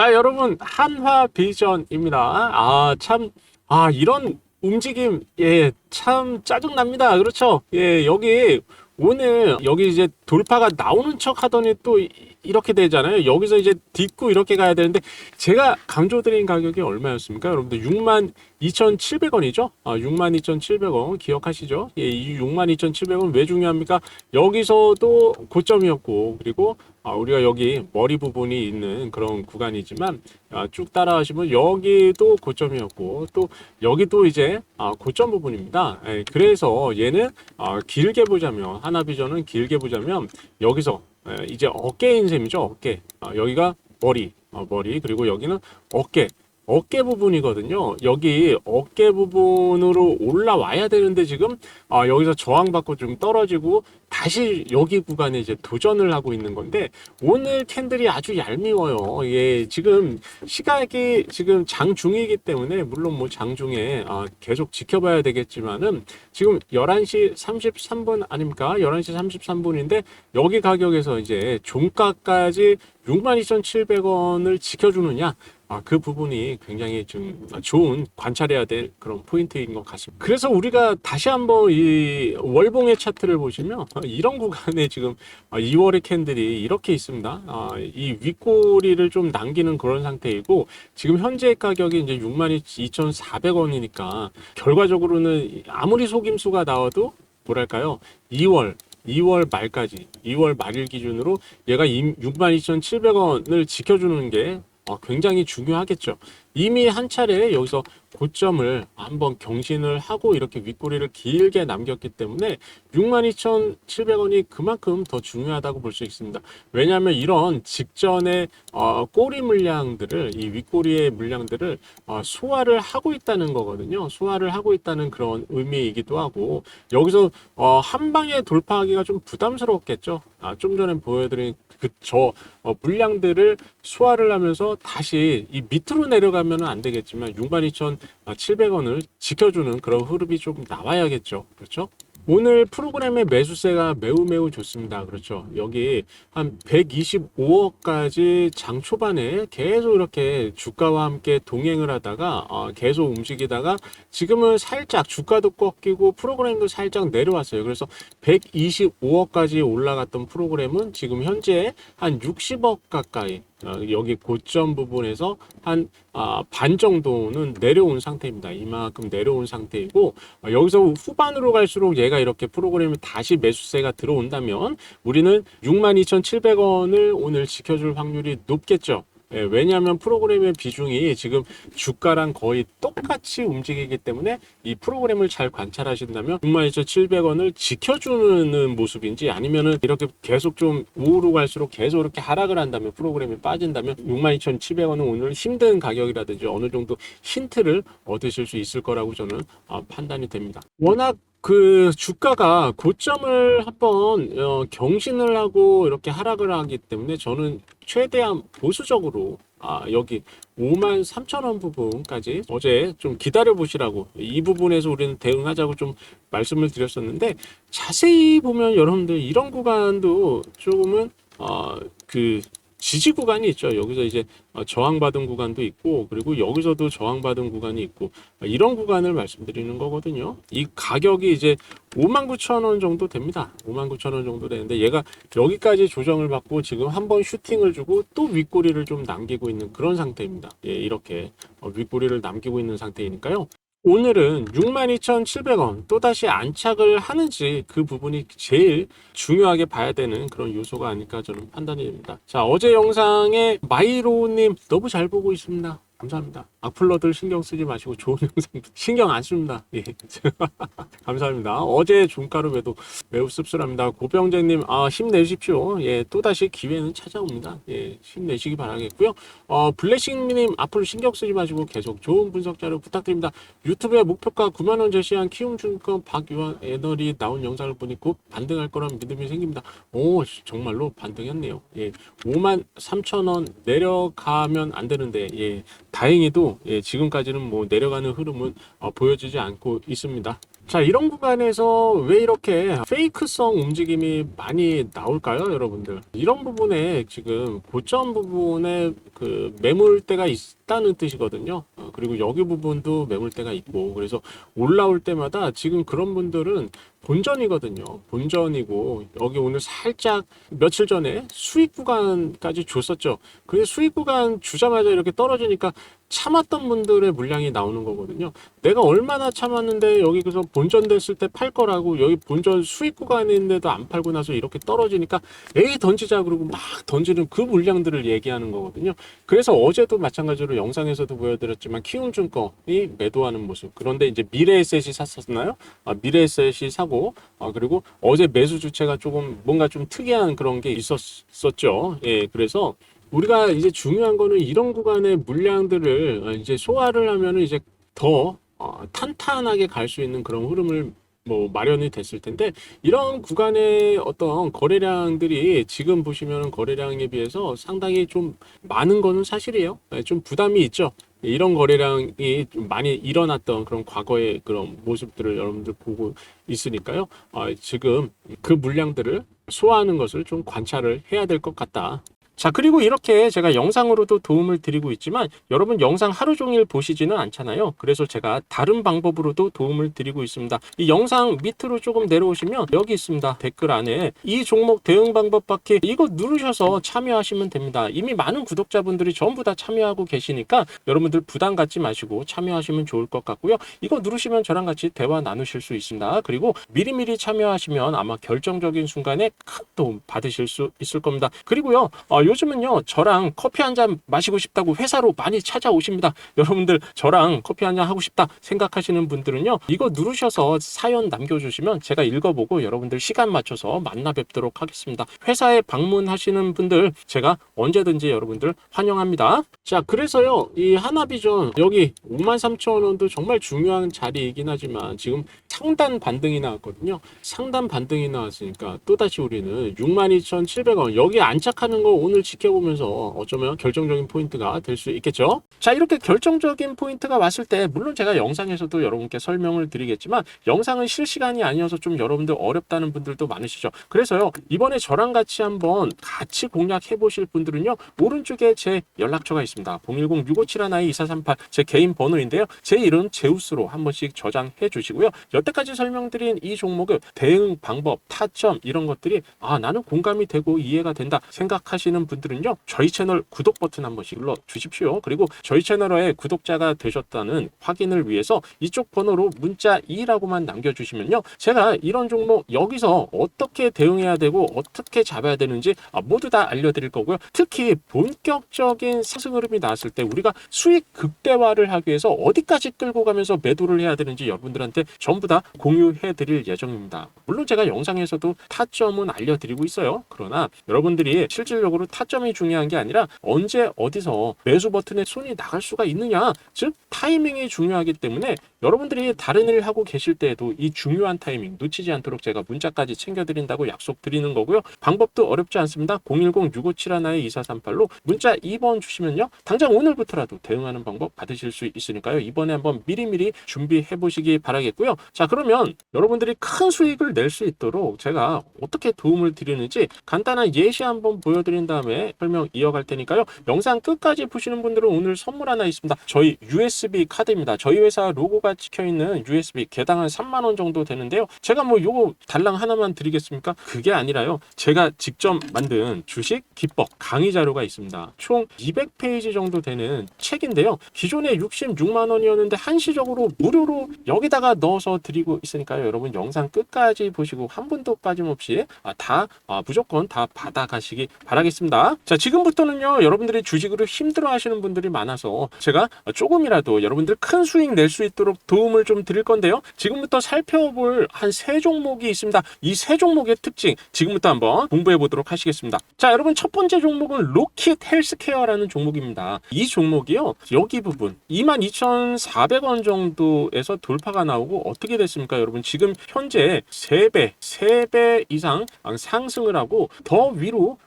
자, 여러분, 한화 비전입니다. 아, 참, 아, 이런 움직임, 예, 참 짜증납니다. 그렇죠? 예, 여기, 오늘, 여기 이제 돌파가 나오는 척 하더니 또 이- 이렇게 되잖아요. 여기서 이제 딛고 이렇게 가야 되는데, 제가 강조드린 가격이 얼마였습니까? 여러분들 6만 2,700원이죠? 아, 6만 2,700원 기억하시죠? 예, 이 6만 2,700원 왜 중요합니까? 여기서도 고점이었고, 그리고 아, 우리가 여기 머리 부분이 있는 그런 구간이지만 아, 쭉 따라가시면 여기도 고점이었고 또 여기도 이제 아, 고점 부분입니다. 예, 그래서 얘는 아, 길게 보자면 하나비전은 길게 보자면 여기서 예, 이제 어깨인 셈이죠. 어깨. 아, 여기가 머리, 아, 머리 그리고 여기는 어깨. 어깨 부분이거든요. 여기 어깨 부분으로 올라와야 되는데 지금 아, 여기서 저항받고 좀 떨어지고 다시 여기 구간에 이제 도전을 하고 있는 건데 오늘 캔들이 아주 얄미워요. 예, 지금 시각이 지금 장중이기 때문에 물론 뭐 장중에 아, 계속 지켜봐야 되겠지만은 지금 11시 33분 아닙니까? 11시 33분인데 여기 가격에서 이제 종가까지 62,700원을 지켜주느냐? 아, 그 부분이 굉장히 좀 좋은 관찰해야 될 그런 포인트인 것 같습니다. 그래서 우리가 다시 한번 이 월봉의 차트를 보시면 이런 구간에 지금 2월의 캔들이 이렇게 있습니다. 아, 이 윗꼬리를 좀 남기는 그런 상태이고 지금 현재 가격이 이제 62,400원이니까 결과적으로는 아무리 속임수가 나와도 뭐랄까요? 2월 2월 말까지 2월 말일 기준으로 얘가 62,700원을 지켜주는 게 어, 굉장히 중요하겠죠. 이미 한 차례 여기서 고점을 한번 경신을 하고 이렇게 윗꼬리를 길게 남겼기 때문에 62,700원이 그만큼 더 중요하다고 볼 수 있습니다. 왜냐하면 이런 직전에 어, 꼬리 물량들을 이 윗꼬리의 물량들을 어, 소화를 하고 있다는 거거든요. 소화를 하고 있다는 그런 의미이기도 하고 여기서 어, 한 방에 돌파하기가 좀 부담스럽겠죠. 아, 좀 전에 보여드린 그저 어, 물량들을 소화를 하면서 다시 이 밑으로 내려가 면 안 되겠지만 62,700원을 지켜주는 그런 흐름이 좀 나와야겠죠. 그렇죠? 오늘 프로그램의 매수세가 매우 매우 좋습니다. 그렇죠. 여기 한 125억까지 장 초반에 계속 이렇게 주가와 함께 동행을 하다가 어, 계속 움직이다가 지금은 살짝 주가도 꺾이고 프로그램도 살짝 내려왔어요. 그래서 125억까지 올라갔던 프로그램은 지금 현재 한 60억 가까이 어, 여기 고점 부분에서 한 아, 반 정도는 내려온 상태입니다. 이만큼 내려온 상태이고 어, 여기서 후반으로 갈수록 얘가 이렇게 프로그램이 다시 매수세가 들어온다면 우리는 62,700원을 오늘 지켜줄 확률이 높겠죠. 예, 왜냐하면 프로그램의 비중이 지금 주가랑 거의 똑같이 움직이기 때문에 이 프로그램을 잘 관찰하신다면 62,700원을 지켜주는 모습인지 아니면은 이렇게 계속 좀 우로 갈수록 계속 이렇게 하락을 한다면 프로그램이 빠진다면 62,700원은 오늘 힘든 가격이라든지 어느 정도 힌트를 얻으실 수 있을 거라고 저는 아, 판단이 됩니다. 워낙 그 주가가 고점을 한번 어, 경신을 하고 이렇게 하락을 하기 때문에 저는 최대한 보수적으로 아, 여기 5만 3천 원 부분까지 어제 좀 기다려 보시라고 이 부분에서 우리는 대응하자고 좀 말씀을 드렸었는데 자세히 보면 여러분들 이런 구간도 조금은 어, 그 지지 구간이 있죠. 여기서 이제 어, 저항받은 구간도 있고 그리고 여기서도 저항받은 구간이 있고 어, 이런 구간을 말씀드리는 거거든요. 이 가격이 이제 59,000원 정도 됩니다. 59,000원 정도 되는데 얘가 여기까지 조정을 받고 지금 한번 슈팅을 주고 또 윗꼬리를 좀 남기고 있는 그런 상태입니다. 예, 이렇게 어, 윗꼬리를 남기고 있는 상태이니까요. 오늘은 62,700원 또다시 안착을 하는지 그 부분이 제일 중요하게 봐야 되는 그런 요소가 아닐까 저는 판단이 됩니다. 자, 어제 영상에 마이로우님 너무 잘 보고 있습니다. 감사합니다. 악플러들 신경 쓰지 마시고 좋은 영상 신경 안 씁니다. 예. 감사합니다. 어제 종가로 매도 매우 씁쓸합니다. 고병재님, 아, 힘내십시오. 예, 또다시 기회는 찾아옵니다. 예, 힘내시기 바라겠고요. 어, 블레싱님, 앞으로 신경 쓰지 마시고 계속 좋은 분석 자료 부탁드립니다. 유튜브에 목표가 9만 원 제시한 키움증권 박유한 애널이 나온 영상을 보니 곧 반등할 거란 믿음이 생깁니다. 오, 정말로 반등했네요. 예, 5만 3천 원 내려가면 안 되는데, 예, 다행히도 예, 지금까지는 뭐 내려가는 흐름은 어, 보여지지 않고 있습니다. 자, 이런 구간에서 왜 이렇게 페이크성 움직임이 많이 나올까요, 여러분들? 이런 부분에 지금 고점 부분에 그 매물대가 있다는 뜻이거든요. 어, 그리고 여기 부분도 매물대가 있고, 그래서 올라올 때마다 지금 그런 분들은 본전이거든요. 본전이고, 여기 오늘 살짝 며칠 전에 수익 구간까지 줬었죠. 근데 수익 구간 주자마자 이렇게 떨어지니까 참았던 분들의 물량이 나오는 거거든요. 내가 얼마나 참았는데 여기서 본전 됐을 때 팔 거라고 여기 본전 수익 구간에 있는데도 안 팔고 나서 이렇게 떨어지니까 에이 던지자 그러고 막 던지는 그 물량들을 얘기하는 거거든요. 그래서 어제도 마찬가지로 영상에서도 보여드렸지만 키움증권이 매도하는 모습. 그런데 이제 미래에셋이 샀었나요? 아, 미래에셋이 사고 아, 그리고 어제 매수 주체가 조금 뭔가 좀 특이한 그런 게 있었었죠. 예, 그래서 우리가 이제 중요한 거는 이런 구간의 물량들을 어, 이제 소화를 하면은 이제 더 어, 탄탄하게 갈 수 있는 그런 흐름을 뭐 마련이 됐을 텐데 이런 구간의 어떤 거래량들이 지금 보시면 거래량에 비해서 상당히 좀 많은 거는 사실이에요. 네, 좀 부담이 있죠. 이런 거래량이 좀 많이 일어났던 그런 과거의 그런 모습들을 여러분들 보고 있으니까요. 어, 지금 그 물량들을 소화하는 것을 좀 관찰을 해야 될 것 같다. 자, 그리고 이렇게 제가 영상으로도 도움을 드리고 있지만 여러분 영상 하루 종일 보시지는 않잖아요. 그래서 제가 다른 방법으로도 도움을 드리고 있습니다. 이 영상 밑으로 조금 내려오시면 여기 있습니다. 댓글 안에 이 종목 대응 방법 받기 이거 누르셔서 참여하시면 됩니다. 이미 많은 구독자분들이 전부 다 참여하고 계시니까 여러분들 부담 갖지 마시고 참여하시면 좋을 것 같고요. 이거 누르시면 저랑 같이 대화 나누실 수 있습니다. 그리고 미리미리 참여하시면 아마 결정적인 순간에 큰 도움 받으실 수 있을 겁니다. 그리고요. 어, 요즘은요 저랑 커피 한 잔 마시고 싶다고 회사로 많이 찾아오십니다. 여러분들 저랑 커피 한 잔 하고 싶다 생각하시는 분들은요 이거 누르셔서 사연 남겨주시면 제가 읽어보고 여러분들 시간 맞춰서 만나 뵙도록 하겠습니다. 회사에 방문하시는 분들 제가 언제든지 여러분들 환영합니다. 자 그래서요 이 하나비전 여기 53,000원도 정말 중요한 자리이긴 하지만 지금 상단 반등이 나왔거든요. 상단 반등이 나왔으니까 또다시 우리는 62,700원 여기 안착하는 거 오늘 지켜보면서 어쩌면 결정적인 포인트가 될 수 있겠죠. 자 이렇게 결정적인 포인트가 왔을 때 물론 제가 영상에서도 여러분께 설명을 드리겠지만 영상은 실시간이 아니어서 좀 여러분들 어렵다는 분들도 많으시죠. 그래서요 이번에 저랑 같이 한번 같이 공략해 보실 분들은요 오른쪽에 제 연락처가 있습니다. 010-6571-2438 제 개인 번호인데요. 제 이름 제우스로 한 번씩 저장해 주시고요. 여태 까지 설명드린 이 종목의 대응 방법, 타점 이런 것들이 아 나는 공감이 되고 이해가 된다 생각하시는 분들은요 저희 채널 구독 버튼 한 번씩 눌러 주십시오. 그리고 저희 채널에 구독자가 되셨다는 확인을 위해서 이쪽 번호로 문자 2라고만 남겨주시면요 제가 이런 종목 여기서 어떻게 대응해야 되고 어떻게 잡아야 되는지 아, 모두 다 알려드릴 거고요. 특히 본격적인 상승 흐름이 나왔을 때 우리가 수익 극대화를 하기 위해서 어디까지 끌고 가면서 매도를 해야 되는지 여러분들한테 전부 다 공유해 드릴 예정입니다. 물론 제가 영상에서도 타점은 알려드리고 있어요. 그러나 여러분들이 실질적으로 타점이 중요한 게 아니라 언제 어디서 매수 버튼에 손이 나갈 수가 있느냐 즉 타이밍이 중요하기 때문에 여러분들이 다른 일 하고 계실 때에도 이 중요한 타이밍 놓치지 않도록 제가 문자까지 챙겨드린다고 약속드리는 거고요. 방법도 어렵지 않습니다. 010-6571-2438로 문자 2번 주시면요. 당장 오늘부터라도 대응하는 방법 받으실 수 있으니까요. 이번에 한번 미리미리 준비해 보시기 바라겠고요. 자 그러면 여러분들이 큰 수익을 낼 수 있도록 제가 어떻게 도움을 드리는지 간단한 예시 한번 보여드린 다음에 설명 이어갈 테니까요. 영상 끝까지 보시는 분들은 오늘 선물 하나 있습니다. 저희 USB 카드입니다. 저희 회사 로고가 찍혀 있는 USB 개당 한 3만 원 정도 되는데요. 제가 뭐 요거 달랑 하나만 드리겠습니까? 그게 아니라요. 제가 직접 만든 주식 기법 강의 자료가 있습니다. 총 200페이지 정도 되는 책인데요. 기존에 66만 원이었는데 한시적으로 무료로 여기다가 넣어서 드리고 있으니까요. 여러분 영상 끝까지 보시고 한 분도 빠짐없이 아, 다 아, 무조건 다 받아가시기 바라겠습니다. 자 지금부터는요. 여러분들이 주식으로 힘들어 하시는 분들이 많아서 제가 조금이라도 여러분들 큰 수익 낼 수 있도록 도움을 좀 드릴 건데요. 지금부터 살펴볼 한 세 종목이 있습니다. 이 세 종목의 특징 지금부터 한번 공부해 보도록 하시겠습니다. 자, 여러분 첫 번째 종목은 로킷 헬스케어라는 종목입니다. 이 종목이요. 여기 부분 22,400원 정도에서 돌파가 나오고 어떻게 됐습니까? 여러분 지금 현재 3배, 3배 이상 상승을 하고 더 위로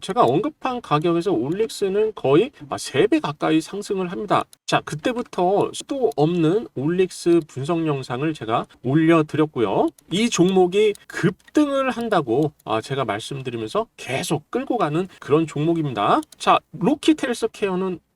제가 언급한 가격에서 올릭스는 거의 3배 가까이 상승을 합니다. 자, 그때부터 또 없는 올릭스 분석 영상을 제가 올려드렸고요. 이 종목이 급등을 한다고 아, 제가 말씀드리면서 계속 끌고 가는 그런 종목입니다. 자, 로키트 헬스케어는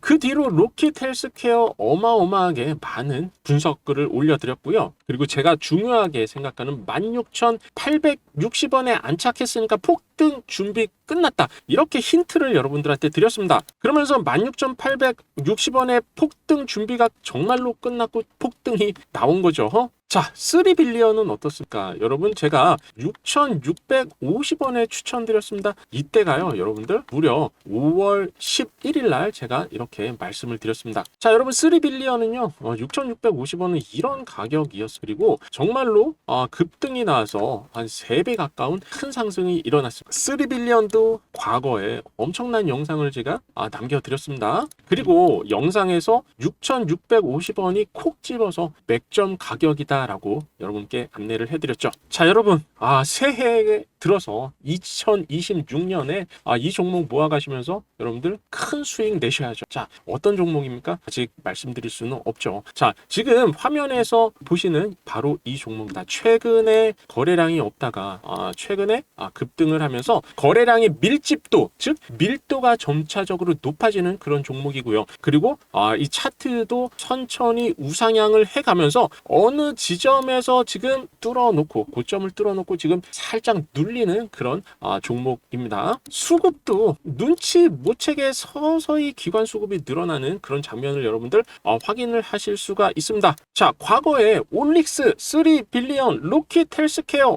그 뒤로 로켓 헬스케어 어마어마하게 많은 분석글을 올려드렸고요. 그리고 제가 중요하게 생각하는 16,860원에 안착했으니까 폭등 준비 끝났다. 이렇게 힌트를 여러분들한테 드렸습니다. 그러면서 16,860원의 폭등 준비가 정말로 끝났고 폭등이 나온 거죠. 허? 자, 3빌리언은 어떻습니까? 여러분, 제가 6,650원에 추천드렸습니다. 이때가요, 여러분들, 무려 5월 11일 날 제가 이렇게 말씀을 드렸습니다. 자, 여러분, 3빌리언은요, 6,650원은 이런 가격이었어요. 그리고 정말로 어, 급등이 나와서 한 3배 가까운 큰 상승이 일어났습니다. 3빌리언도 과거에 엄청난 영상을 제가 아, 남겨드렸습니다. 그리고 영상에서 6,650원이 콕 집어서 맥점 가격이다. 라고 여러분께 안내를 해드렸죠. 자, 여러분, 아, 새해에 들어서 2026년에 아, 이 종목 모아가시면서 여러분들 큰 수익 내셔야죠. 자, 어떤 종목입니까? 아직 말씀드릴 수는 없죠. 자, 지금 화면에서 보시는 바로 이 종목입니다. 최근에 거래량이 없다가 아, 최근에 아, 급등을 하면서 거래량의 밀집도, 즉 밀도가 점차적으로 높아지는 그런 종목이고요. 그리고 아, 이 차트도 천천히 우상향을 해가면서 어느 지 점에서 지금 뚫어놓고 고점을 뚫어놓고 지금 살짝 눌리는 그런 아, 종목입니다. 수급도 눈치 못 채게 서서히 기관 수급이 늘어나는 그런 장면을 여러분들 어, 확인을 하실 수가 있습니다. 자, 과거에 올릭스, 3빌리언, 로켓 헬스케어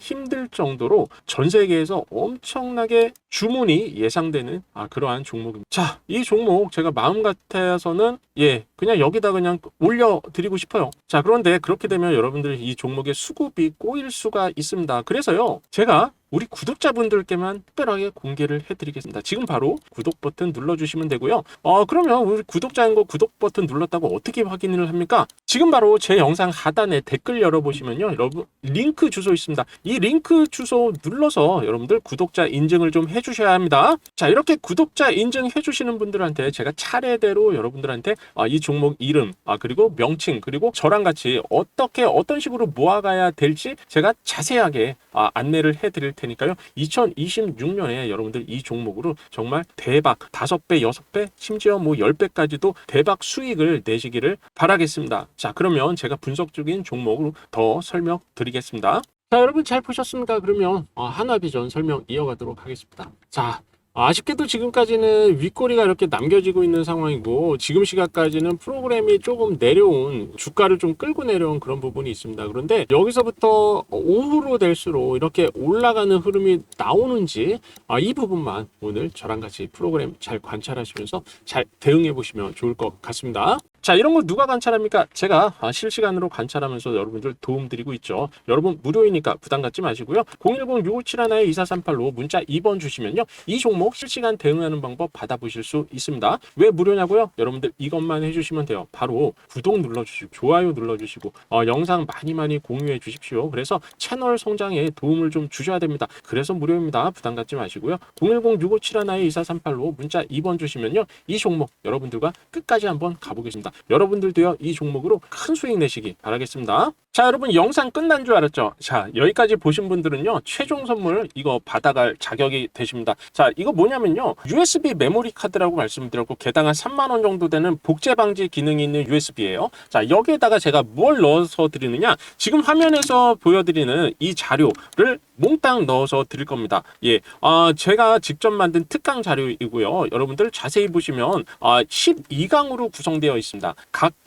힘들 정도로 전 세계에서 엄청나게 주문이 예상되는 아, 그러한 종목입니다. 자, 이 종목 제가 마음 같아서는 예, 그냥 여기다 그냥 올려드리고 싶어요. 자, 그런데 그렇게 되면 여러분들 이 종목의 수급이 꼬일 수가 있습니다. 그래서요, 제가 우리 구독자분들께만 특별하게 공개를 해드리겠습니다. 지금 바로 구독 버튼 눌러주시면 되고요. 어, 그러면 우리 구독자인 거 구독 버튼 눌렀다고 어떻게 확인을 합니까? 지금 바로 제 영상 하단에 댓글 열어보시면요. 여러분, 링크 주소 있습니다. 이 링크 주소 눌러서 여러분들 구독자 인증을 좀 해주셔야 합니다. 자, 이렇게 구독자 인증해주시는 분들한테 제가 차례대로 여러분들한테 아, 이 종목 이름, 아, 그리고 명칭, 그리고 저랑 같이 어떻게, 어떤 식으로 모아가야 될지 제가 자세하게 아, 안내를 해드릴 테니까요. 2026년에 여러분들 이 종목으로 정말 대박 5배, 6배, 심지어 뭐 10배까지도 대박 수익을 내시기를 바라겠습니다. 자, 그러면 제가 분석 중인 종목으로 더 설명드리겠습니다. 자, 여러분 잘 보셨습니까? 그러면 어, 한화비전 설명 이어가도록 하겠습니다. 자, 아쉽게도 지금까지는 윗꼬리가 이렇게 남겨지고 있는 상황이고 지금 시각까지는 프로그램이 조금 내려온 주가를 좀 끌고 내려온 그런 부분이 있습니다. 그런데 여기서부터 오후로 될수록 이렇게 올라가는 흐름이 나오는지 아, 이 부분만 오늘 저랑 같이 프로그램 잘 관찰하시면서 잘 대응해 보시면 좋을 것 같습니다. 자, 이런 거 누가 관찰합니까? 제가 아, 실시간으로 관찰하면서 여러분들 도움 드리고 있죠. 여러분 무료이니까 부담 갖지 마시고요. 010-6571-2438로 문자 2번 주시면요. 이 종목 실시간 대응하는 방법 받아보실 수 있습니다. 왜 무료냐고요? 여러분들 이것만 해주시면 돼요. 바로 구독 눌러주시고 좋아요 눌러주시고 어, 영상 많이 많이 공유해 주십시오. 그래서 채널 성장에 도움을 좀 주셔야 됩니다. 그래서 무료입니다. 부담 갖지 마시고요. 010-6571-2438로 문자 2번 주시면요. 이 종목 여러분들과 끝까지 한번 가보겠습니다. 여러분들도요. 이 종목으로 큰 수익 내시기 바라겠습니다. 자 여러분 영상 끝난 줄 알았죠? 자 여기까지 보신 분들은요 최종 선물 이거 받아갈 자격이 되십니다. 자 이거 뭐냐면요 USB 메모리 카드라고 말씀드렸고 개당 한 3만 원 정도 되는 복제 방지 기능이 있는 USB예요. 자 여기에다가 제가 뭘 넣어서 드리느냐 지금 화면에서 보여드리는 이 자료를 몽땅 넣어서 드릴 겁니다. 예, 아 제가 직접 만든 특강 자료이고요. 여러분들 자세히 보시면 아 12강으로 구성되어 있습니다. 각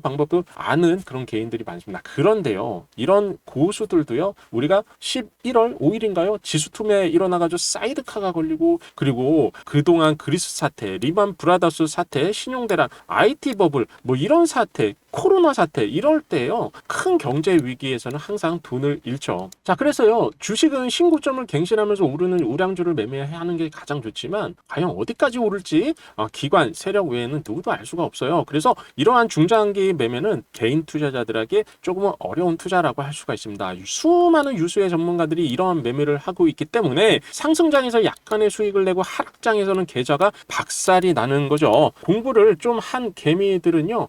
방법도 아는 그런 개인들이 많습니다. 그런데요, 이런 고수들도요, 우리가 11월 5일인가요? 지수 투매 일어나가지고 사이드카가 걸리고, 그리고 그동안 그리스 사태, 리만 브라더스 사태, 신용대란, IT 버블, 뭐 이런 사태, 코로나 사태 이럴 때요 큰 경제 위기에서는 항상 돈을 잃죠. 자 그래서요 주식은 신고점을 갱신하면서 오르는 우량주를 매매하는 게 가장 좋지만 과연 어디까지 오를지 어, 기관 세력 외에는 누구도 알 수가 없어요. 그래서 이러한 중장기 매매는 개인 투자자들에게 조금은 어려운 투자라고 할 수가 있습니다. 수많은 유수의 전문가들이 이러한 매매를 하고 있기 때문에 상승장에서 약간의 수익을 내고 하락장에서는 계좌가 박살이 나는 거죠. 공부를 좀 한 개미들은요.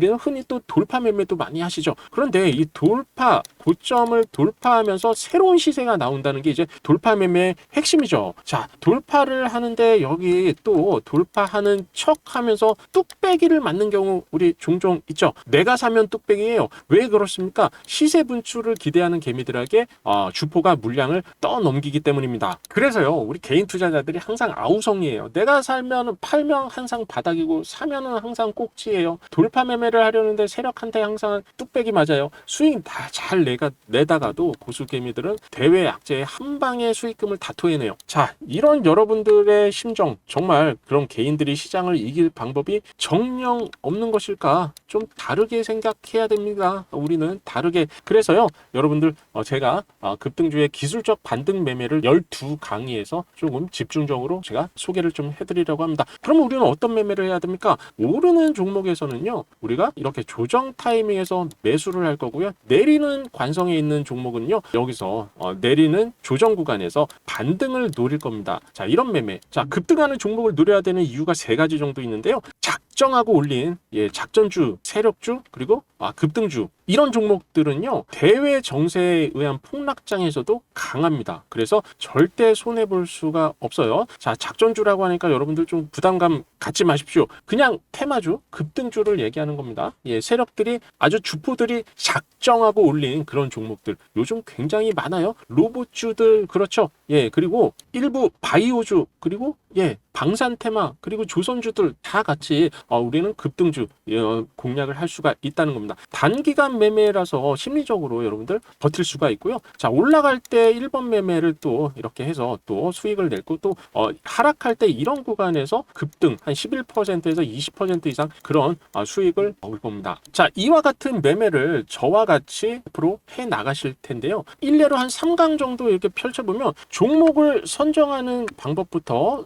는 흔히 또 돌파 매매도 많이 하시죠. 그런데 이 돌파 고점을 돌파하면서 새로운 시세가 나온다는 게 이제 돌파 매매의 핵심이죠. 자, 돌파를 하는데 여기 또 돌파하는 척 하면서 뚝배기를 맞는 경우 우리 종종 있죠. 내가 사면 뚝배기예요. 왜 그렇습니까? 시세 분출을 기대하는 개미들에게 어, 주포가 물량을 떠넘기기 때문입니다. 그래서요, 우리 개인 투자자들이 항상 아우성이에요. 내가 살면 팔면 항상 바닥이고 사면은 항상 꼭지예요. 돌파 매매 를 하려는데 세력한테 항상 뚝배기 맞아요. 수익 다 잘 내가 내다가도 고수 개미들은 대외 약재의 한 방에 수익금을 다 토해내요. 자, 이런 여러분들의 심정 정말 그런 개인들이 시장을 이길 방법이 정령 없는 것일까? 좀 다르게 생각해야 됩니다. 우리는 다르게 그래서요, 여러분들 어, 제가 어, 급등주의 기술적 반등 매매를 12 강의에서 조금 집중적으로 제가 소개를 좀 해드리려고 합니다. 그럼 우리는 어떤 매매를 해야 됩니까? 오르는 종목에서는요, 우리가 이렇게 조정 타이밍에서 매수를 할 거고요. 내리는 관성에 있는 종목은요, 여기서 어, 내리는 조정 구간에서 반등을 노릴 겁니다. 자, 이런 매매. 자, 급등하는 종목을 노려야 되는 이유가 세 가지 정도 있는데요. 작정하고 올린 예, 작전주, 세력주, 그리고 아, 급등주 이런 종목들은요 대외 정세에 의한 폭락장에서도 강합니다. 그래서 절대 손해 볼 수가 없어요. 자 작전주라고 하니까 여러분들 좀 부담감 갖지 마십시오. 그냥 테마주, 급등주를 얘기하는 겁니다. 예, 세력들이 아주 주포들이 작정하고 올린 그런 종목들 요즘 굉장히 많아요. 로봇주들 그렇죠. 예, 그리고 일부 바이오주 그리고 예 방산 테마 그리고 조선주들 다 같이 어, 우리는 급등주 예, 어, 공략을 할 수가 있다는 겁니다. 단기간 매매라서 심리적으로 여러분들 버틸 수가 있고요. 자 올라갈 때 1번 매매를 또 이렇게 해서 또 수익을 냈고 또 어, 하락할 때 이런 구간에서 급등 한 11%에서 20% 이상 그런 어, 수익을 얻을 겁니다. 자 이와 같은 매매를 저와 같이 앞으로 해 나가실 텐데요. 일례로 한 3강 정도 이렇게 펼쳐보면 종목을 선정하는 방법부터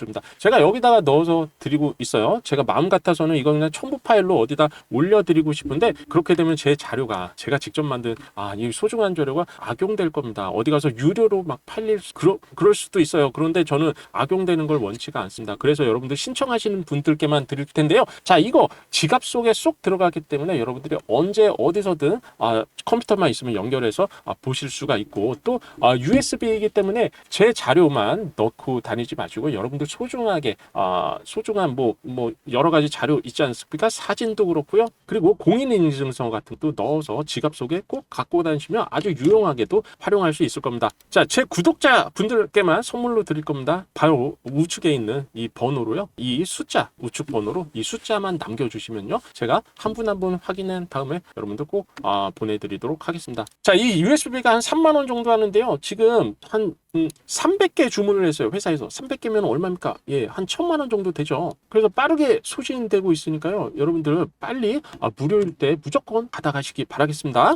십니다. 제가 여기다가 넣어서 드리고 있어요. 제가 마음 같아서는 이거 그냥 첨부 파일로 어디다 올려드리고 싶은데 그렇게 되면 제 자료가 제가 직접 만든 아, 이 소중한 자료가 악용될 겁니다. 어디 가서 유료로 막 팔릴 수, 그러, 그럴 수도 있어요. 그런데 저는 악용되는 걸 원치가 않습니다. 그래서 여러분들 신청하시는 분들께만 드릴 텐데요. 자, 이거 지갑 속에 쏙 들어가기 때문에 여러분들이 언제 어디서든 아, 컴퓨터만 있으면 연결해서 아, 보실 수가 있고 또 아, USB이기 때문에 제 자료만 넣고 다니지 마시고 여러분들 소중하게 아, 소중한 뭐뭐 여러 가지 자료 있지 않습니까? 사진도 그렇고요. 그리고 공인인증서 같은 것도 넣어서 지갑 속에 꼭 갖고 다니시면 아주 유용하게도 활용할 수 있을 겁니다. 자, 제 구독자 분들께만 선물로 드릴 겁니다. 바로 우측에 있는 이 번호로요. 이 숫자 우측 번호로 이 숫자만 남겨주시면요. 제가 한 분 한 분 확인한 다음에 여러분들 꼭 아, 보내드리도록 하겠습니다. 자, 이 USB가 한 3만 원 정도 하는데요. 지금 한 음, 300개 주문을 했어요. 회사에서. 300개면 얼마입니까? 예, 한 1000만 원 정도 되죠. 그래서 빠르게 소진되고 있으니까요. 여러분들 빨리 아, 무료일 때 무조건 받아가시기 바라겠습니다.